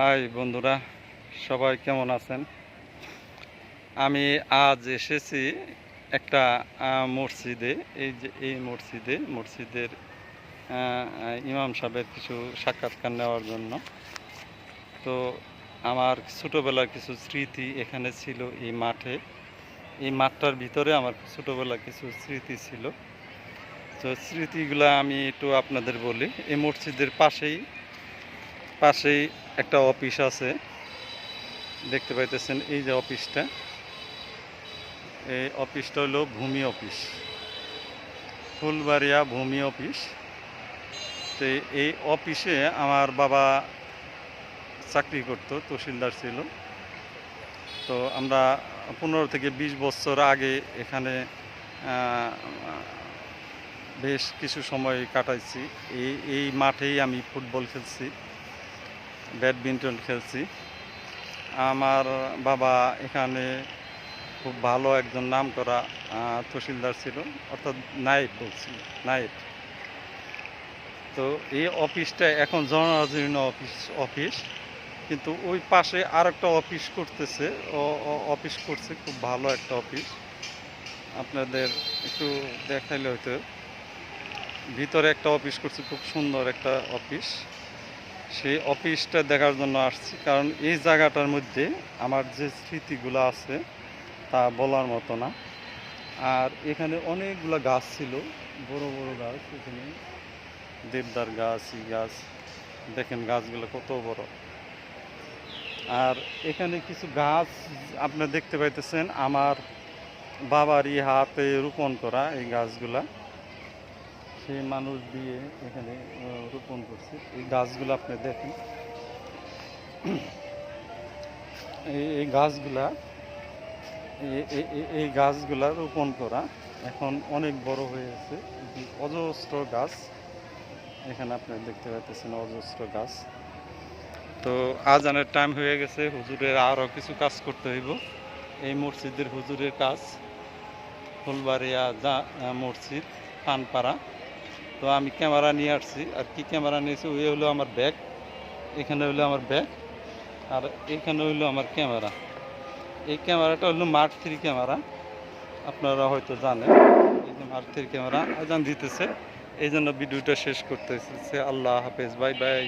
High বন্ধুরা, সবাই কেমন আছেন? আমি আজ এসেছি একটা মসজিদে, এই যে এই মসজিদে, মসজিদের ইমাম সাহেবের কিছু সাক্ষাৎকার নেওয়ার জন্য। তো আমার ছোটোবেলার কিছু স্মৃতি এখানে ছিল এই মাঠে। এই মাঠটার ভিতরে আমার ছোটোবেলার কিছু স্মৃতি ছিল। তো স্মৃতিগুলো আমি একটু আপনাদের বলি। এই মসজিদের পাশেই পাশেই একটা অফিস আছে। দেখতে পাইতেছেন এই যে অফিসটা। এই অফিসটা হলো ভূমি অফিস। ফুলবাড়িয়া ভূমি অফিস। তো এই অফিসে আমার বাবা চাকরি করতো, তহসিলদার ছিল। তো আমরা পনেরো থেকে বিশ বছর আগে এখানে বেশ কিছু সময় কাটাইছি। এই এই মাঠেই আমি ফুটবল খেলছি। ব্যাডমিন্টন খেলছি। আমার বাবা এখানে খুব ভালো একজন নাম করা তহসিলদার ছিল, অর্থাৎ নায়েব বলছি, নায়েব। তো এই অফিসটা এখন জনরাজীর্ণ অফিস অফিস, কিন্তু ওই পাশে আর একটা অফিস করতেছে অফিস করছে, খুব ভালো একটা অফিস। আপনাদের একটু দেখাইলে হয়তো। ভিতরে একটা অফিস করছে, খুব সুন্দর একটা অফিস। সেই অফিসটা দেখার জন্য আসছি। কারণ এই জায়গাটার মধ্যে আমার যে স্মৃতিগুলো আছে, তা বলার মতো না। আর এখানে অনেকগুলো গাছ ছিল, বড় বড় গাছ, এখানে দেবদার গাছ, ই গাছ, দেখেন গাছগুলো কত বড়। আর এখানে কিছু গাছ আপনারা দেখতে পাইতেছেন, আমার বাবারই হাতে রোপণ করা এই গাছগুলা। সেই মানুষ দিয়ে এখানে রোপণ করছে, এই গাছগুলো আপনি দেখেন। এই গাছগুলা এই গাছগুলা রোপণ করা এখন অনেক বড় হয়ে গেছে। অজস্র গাছ। এখানে আপনি দেখতে পাচ্ছেন অজস্র গাছ। তো আজানের টাইম হয়ে গেছে, হুজুরের আরও কিছু কাজ করতে হইব। এই মসজিদের হুজুরের কাজ, ফুলবাড়িয়া যা মসজিদ, পানপাড়া। তো আমি ক্যামেরা নিয়ে আসছি। আর কি ক্যামেরা নিয়েছি? ওই হলো আমার ব্যাগ। এখানে হলো আমার ব্যাগ। আর এখানে হইল আমার ক্যামেরা। এই ক্যামেরাটা হলো মার্ক থ্রি ক্যামেরা। আপনারা হয়তো জানেন। এই যে মার্ক থ্রি ক্যামেরা আজান দিতেছে। এই জন্য ভিডিওটা শেষ করতেছে। আল্লাহ হাফেজ। Bye bye.